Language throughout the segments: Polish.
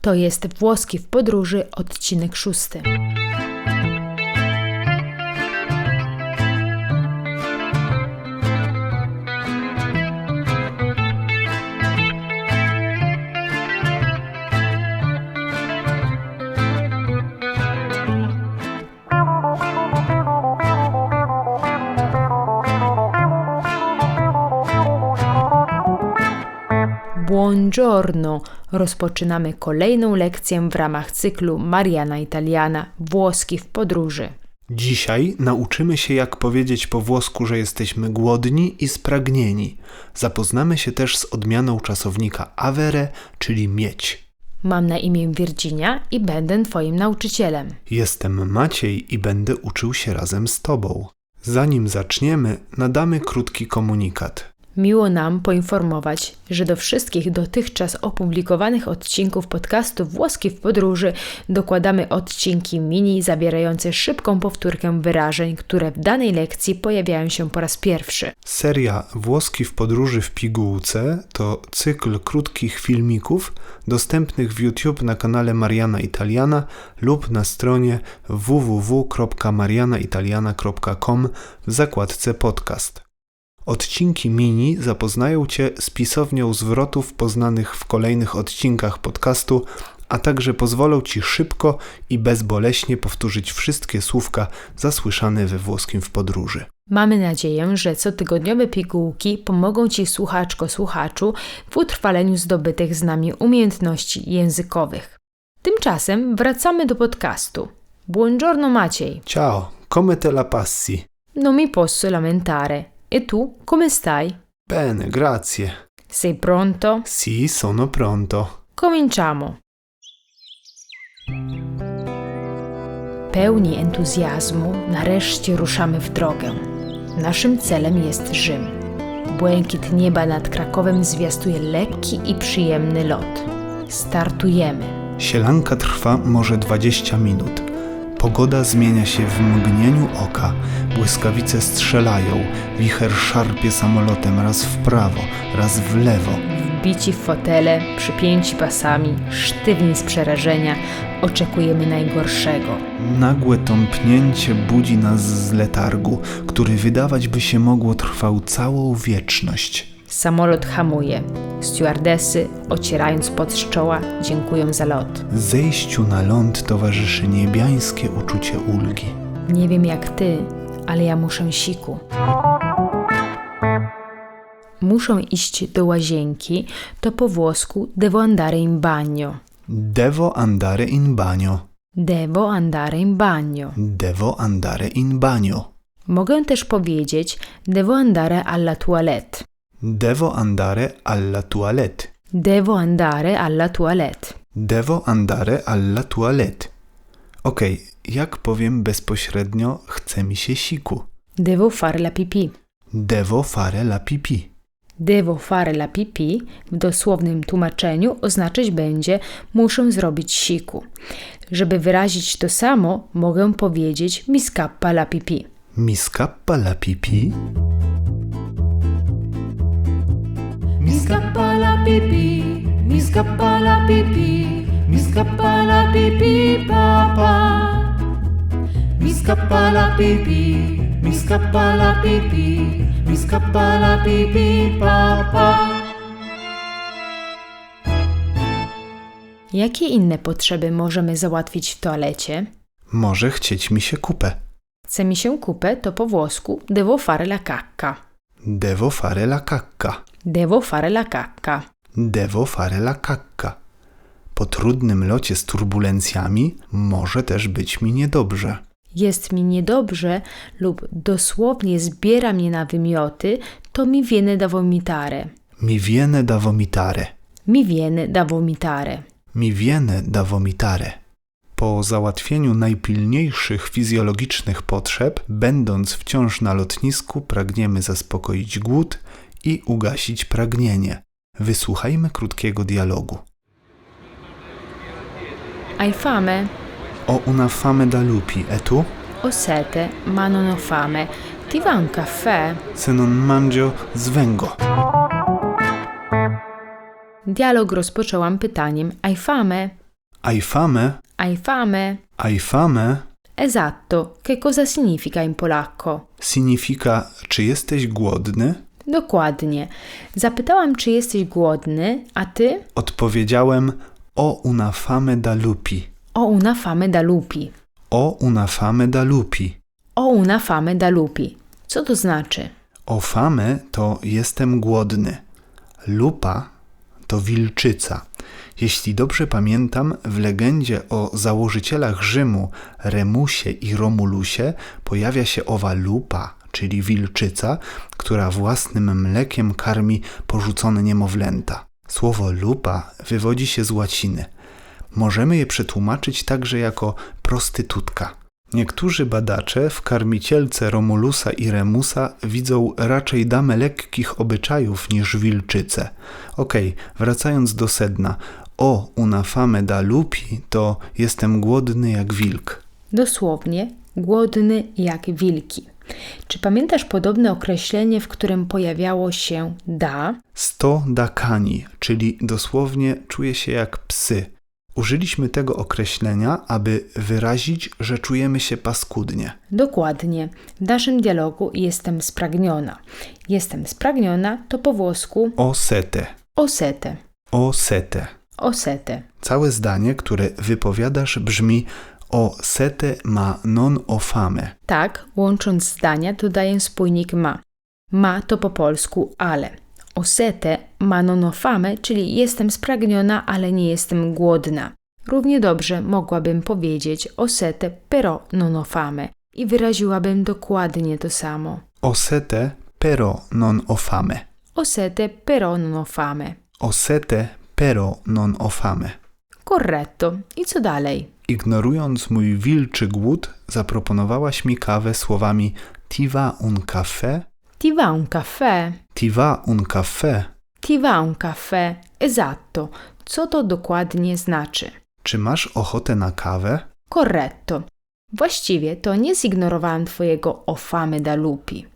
To jest Włoski w podróży, odcinek szósty. Buongiorno! Rozpoczynamy kolejną lekcję w ramach cyklu Mariana Italiana Włoski w podróży. Dzisiaj nauczymy się, jak powiedzieć po włosku, że jesteśmy głodni i spragnieni. Zapoznamy się też z odmianą czasownika avere, czyli mieć. Mam na imię Virginia i będę Twoim nauczycielem. Jestem Maciej i będę uczył się razem z Tobą. Zanim zaczniemy, nadamy krótki komunikat. Miło nam poinformować, że do wszystkich dotychczas opublikowanych odcinków podcastu Włoski w podróży dokładamy odcinki mini zawierające szybką powtórkę wyrażeń, które w danej lekcji pojawiają się po raz pierwszy. Seria Włoski w podróży w pigułce to cykl krótkich filmików dostępnych w YouTube na kanale Mariana Italiana lub na stronie www.marianaitaliana.com w zakładce podcast. Odcinki mini zapoznają Cię z pisownią zwrotów poznanych w kolejnych odcinkach podcastu, a także pozwolą Ci szybko i bezboleśnie powtórzyć wszystkie słówka zasłyszane we włoskim w podróży. Mamy nadzieję, że cotygodniowe pigułki pomogą Ci, słuchaczko, słuchaczu, w utrwaleniu zdobytych z nami umiejętności językowych. Tymczasem wracamy do podcastu. Buongiorno Maciej. Ciao, come te la passi? Non mi posso lamentare. E tu, come stai? Bene, grazie. Sei pronto? Sì, sono pronto. Cominciamo. Pełni entuzjazmu nareszcie ruszamy w drogę. Naszym celem jest Rzym. Błękit nieba nad Krakowem zwiastuje lekki i przyjemny lot. Startujemy. Sielanka trwa może 20 minut. Pogoda zmienia się w mgnieniu oka, błyskawice strzelają, wicher szarpie samolotem raz w prawo, raz w lewo. Wbici w fotele, przypięci pasami, sztywni z przerażenia, oczekujemy najgorszego. Nagłe tąpnięcie budzi nas z letargu, który wydawać by się mogło trwał całą wieczność. Samolot hamuje. Stewardesy, ocierając pod z czoła, dziękują za lot. Zejściu na ląd towarzyszy niebiańskie uczucie ulgi. Nie wiem jak ty, ale ja muszę siku. Muszą iść do łazienki, to po włosku devo andare in bagno. Devo andare in bagno. Devo andare in bagno. Devo andare in bagno. Mogę też powiedzieć devo andare alla toilette. Devo andare alla toilette. Devo andare alla toilette. Devo andare alla toilette. Okej, jak powiem bezpośrednio, chce mi się siku. Devo fare la pipì. Devo fare la pipì. Devo fare la pipì w dosłownym tłumaczeniu oznaczać będzie muszę zrobić siku. Żeby wyrazić to samo, mogę powiedzieć mi scappa la pipì. Mi scappa la pipì. Mi scappa la pipì, mi scappa la pipì, mi scappa la pipì papà. Mi scappa la pipì, mi scappa la pipì, mi scappa la pipì papà. Jakie inne potrzeby możemy załatwić w toalecie? Może chcieć mi się kupę. Chce mi się kupę, to po włosku devo fare la cacca. Devo fare la cacca. Devo fare la cacca. Devo fare la cacca. Po trudnym locie z turbulencjami może też być mi niedobrze. Jest mi niedobrze lub dosłownie zbiera mnie na wymioty, to mi viene da vomitare. Mi viene da vomitare. Mi viene da vomitare. Mi viene da vomitare. Po załatwieniu najpilniejszych fizjologicznych potrzeb, będąc wciąż na lotnisku, pragniemy zaspokoić głód i ugasić pragnienie. Wysłuchajmy krótkiego dialogu. Hai fame? Ho una fame da lupi, e tu? Ho sete, ma non ho fame. Ti va un caffè? Se non mangio, svengo. Dialog rozpoczęłam pytaniem: Hai fame? Hai fame? Hai fame? Hai fame? Esatto. Che cosa significa in polacco? Significa, czy jesteś głodny? Dokładnie. Zapytałam, czy jesteś głodny, a ty? Odpowiedziałem, o una fame da lupi. O una fame da lupi. O una fame da lupi. O una fame da lupi. Co to znaczy? O fame to jestem głodny. Lupa to wilczyca. Jeśli dobrze pamiętam, w legendzie o założycielach Rzymu, Remusie i Romulusie pojawia się owa lupa, czyli wilczyca, która własnym mlekiem karmi porzucone niemowlęta. Słowo lupa wywodzi się z łaciny. Możemy je przetłumaczyć także jako prostytutka. Niektórzy badacze w karmicielce Romulusa i Remusa widzą raczej damę lekkich obyczajów niż wilczycę. Okej, wracając do sedna. O una fame da lupi to jestem głodny jak wilk. Dosłownie głodny jak wilki. Czy pamiętasz podobne określenie, w którym pojawiało się da? Sto da kani, czyli dosłownie czuję się jak psy. Użyliśmy tego określenia, aby wyrazić, że czujemy się paskudnie. Dokładnie. W naszym dialogu jestem spragniona. Jestem spragniona to po włosku O sete, osete. O. Osete. Całe zdanie, które wypowiadasz, brzmi o sete ma non o fame. Tak, łącząc zdania, dodaję spójnik ma. Ma to po polsku ale. Osete ma non fame, czyli jestem spragniona, ale nie jestem głodna. Równie dobrze mogłabym powiedzieć osete però non fame i wyraziłabym dokładnie to samo. O sete pero non o fame. Osete però non fame. O pero non o fame. Corretto. I co dalej? Ignorując mój wilczy głód, zaproponowałaś mi kawę słowami Ti va un caffè? Ti va un caffè? Ti va un caffè? Ti va un caffè? Esatto. Co to dokładnie znaczy? Czy masz ochotę na kawę? Corretto. Właściwie to nie zignorowałam Twojego o fame da lupi.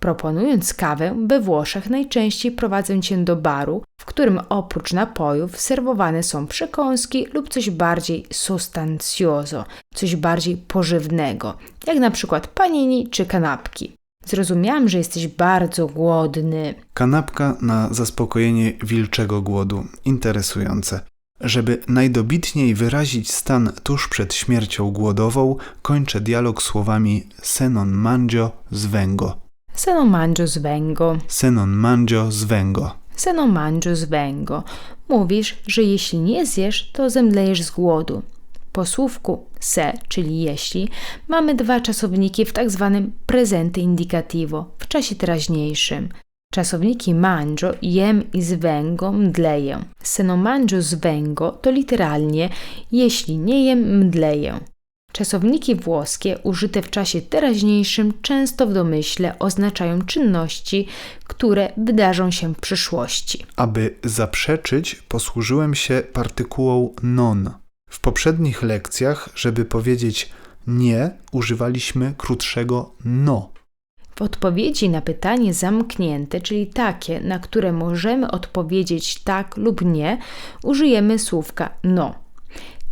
Proponując kawę, we Włoszech najczęściej prowadzę Cię do baru, w którym oprócz napojów serwowane są przekąski lub coś bardziej sostancioso, coś bardziej pożywnego, jak na przykład panini czy kanapki. Zrozumiałam, że jesteś bardzo głodny. Kanapka na zaspokojenie wilczego głodu. Interesujące. Żeby najdobitniej wyrazić stan tuż przed śmiercią głodową, kończę dialog słowami se non mangio svengo. Se non mangio svengo. Se non mangio svengo. Se non mangio svengo. Mówisz, że jeśli nie zjesz, to zemdlejesz z głodu. Po słówku se, czyli jeśli, mamy dwa czasowniki w tak zwanym presente indicativo, w czasie teraźniejszym. Czasowniki mangio, jem i svengo, mdleję. Se non mangio svengo to literalnie jeśli nie jem, mdleję. Czasowniki włoskie użyte w czasie teraźniejszym często w domyśle oznaczają czynności, które wydarzą się w przyszłości. Aby zaprzeczyć, posłużyłem się partykułą non. W poprzednich lekcjach, żeby powiedzieć nie, używaliśmy krótszego no. W odpowiedzi na pytanie zamknięte, czyli takie, na które możemy odpowiedzieć tak lub nie, użyjemy słówka no.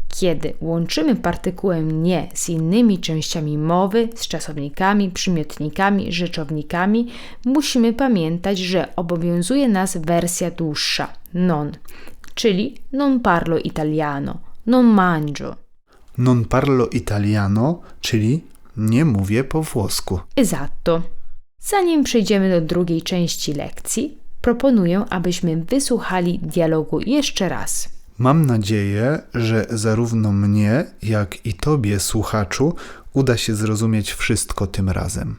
Kiedy łączymy partykułę nie z innymi częściami mowy, z czasownikami, przymiotnikami, rzeczownikami, musimy pamiętać, że obowiązuje nas wersja dłuższa non, czyli non parlo italiano, non mangio. Non parlo italiano, czyli nie mówię po włosku. Esatto. Zanim przejdziemy do drugiej części lekcji, proponuję, abyśmy wysłuchali dialogu jeszcze raz. Mam nadzieję, że zarówno mnie, jak i tobie, słuchaczu, uda się zrozumieć wszystko tym razem.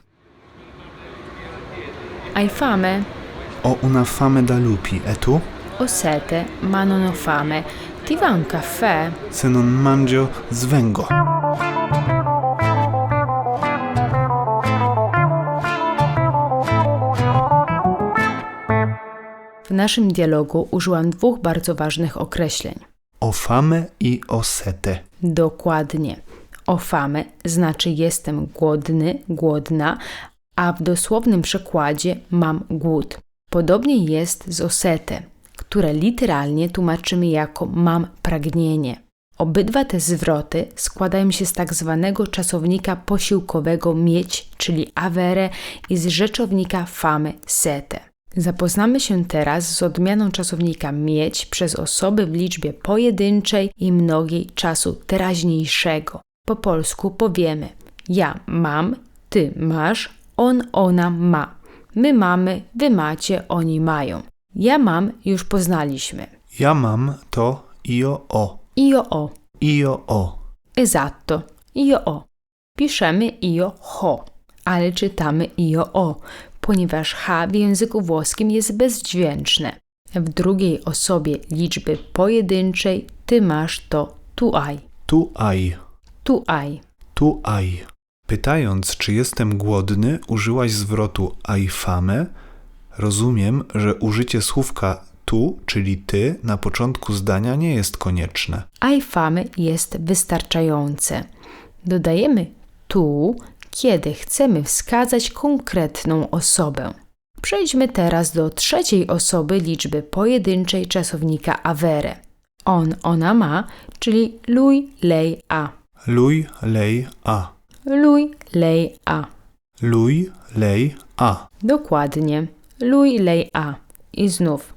Hai fame? O una fame da lupi, e tu? Ho sete, ma non ho fame. Ti va un caffè? Se non mangio, svengo. Naszym dialogu użyłam dwóch bardzo ważnych określeń. O fame i o sete. Dokładnie. O fame znaczy jestem głodny, głodna, a w dosłownym przekładzie mam głód. Podobnie jest z osete, które literalnie tłumaczymy jako mam pragnienie. Obydwa te zwroty składają się z tak zwanego czasownika posiłkowego mieć, czyli avere, i z rzeczownika fame, sete. Zapoznamy się teraz z odmianą czasownika mieć przez osoby w liczbie pojedynczej i mnogiej czasu teraźniejszego. Po polsku powiemy ja mam, ty masz, on, ona ma. My mamy, wy macie, oni mają. Ja mam już poznaliśmy. Ja mam to io o. Io o. Io o. Esatto. Io o. Piszemy io ho, ale czytamy io o, ponieważ h w języku włoskim jest bezdźwięczne. W drugiej osobie liczby pojedynczej ty masz to tu aj. Tu aj. Tu aj. Tu aj. Pytając, czy jestem głodny, użyłaś zwrotu ai fame. Rozumiem, że użycie słówka tu, czyli ty, na początku zdania nie jest konieczne. Aj famy jest wystarczające. Dodajemy tu, kiedy chcemy wskazać konkretną osobę. Przejdźmy teraz do trzeciej osoby liczby pojedynczej czasownika avere. On, ona ma, czyli lui, lei, a. Lui, lei, a. Lui, lei, a. Lui, lei, a. Dokładnie. Lui, lei, a. I znów.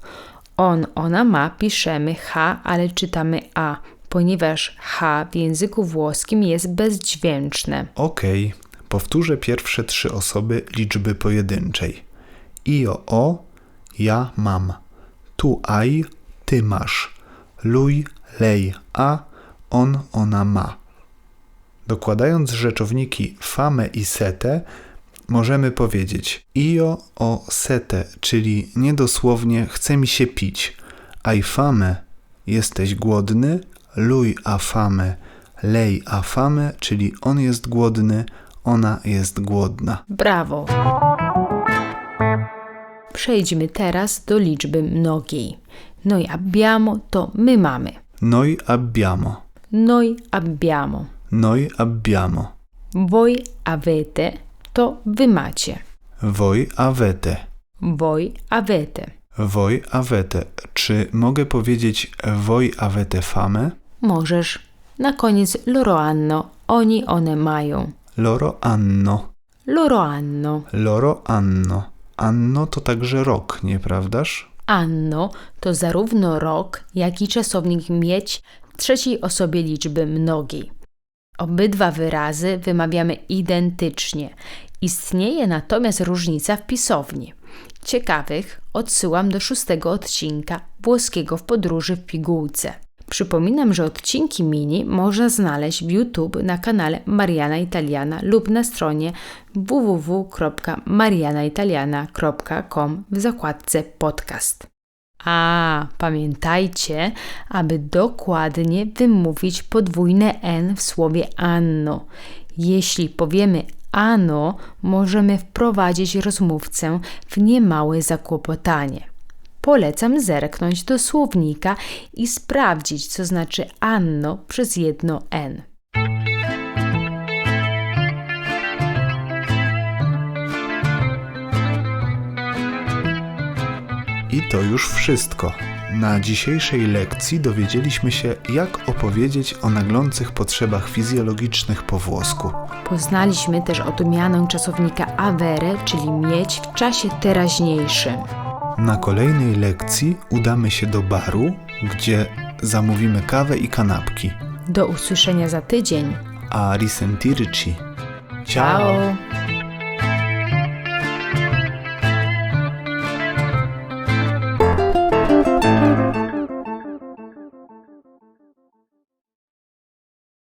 On, ona ma, piszemy H, ale czytamy A, ponieważ H w języku włoskim jest bezdźwięczne. Okej, powtórzę pierwsze trzy osoby liczby pojedynczej. Io o, ja mam. Tu aj, ty masz. Lui, lei, a, on, ona ma. Dokładając rzeczowniki fame i sete, możemy powiedzieć io o sete, czyli niedosłownie chce mi się pić. Ai fame, jesteś głodny. Lui a fame, lei a fame, czyli on jest głodny, ona jest głodna. Brawo! Przejdźmy teraz do liczby mnogiej. Noi abbiamo to my mamy. Noi abbiamo. Noi abbiamo. Noi abbiamo. Voi avete to wy macie. Voi avete. Voi avete. Voi avete. Czy mogę powiedzieć voi avete fame? Możesz. Na koniec loro hanno. Oni, one mają. Loro anno. Loro hanno. Loro anno. Anno to także rok, nieprawdaż? Anno to zarówno rok, jak i czasownik mieć w trzeciej osobie liczby mnogiej. Obydwa wyrazy wymawiamy identycznie. Istnieje natomiast różnica w pisowni. Ciekawych odsyłam do szóstego odcinka włoskiego w podróży w pigułce. Przypominam, że odcinki mini można znaleźć w YouTube na kanale Mariana Italiana lub na stronie www.marianaitaliana.com w zakładce podcast. A, pamiętajcie, aby dokładnie wymówić podwójne N w słowie anno. Jeśli powiemy ano, możemy wprowadzić rozmówcę w niemałe zakłopotanie. Polecam zerknąć do słownika i sprawdzić, co znaczy anno przez jedno N. I to już wszystko. Na dzisiejszej lekcji dowiedzieliśmy się, jak opowiedzieć o naglących potrzebach fizjologicznych po włosku. Poznaliśmy też odmianę czasownika avere, czyli mieć w czasie teraźniejszym. Na kolejnej lekcji udamy się do baru, gdzie zamówimy kawę i kanapki. Do usłyszenia za tydzień. A risentirci. Ciao.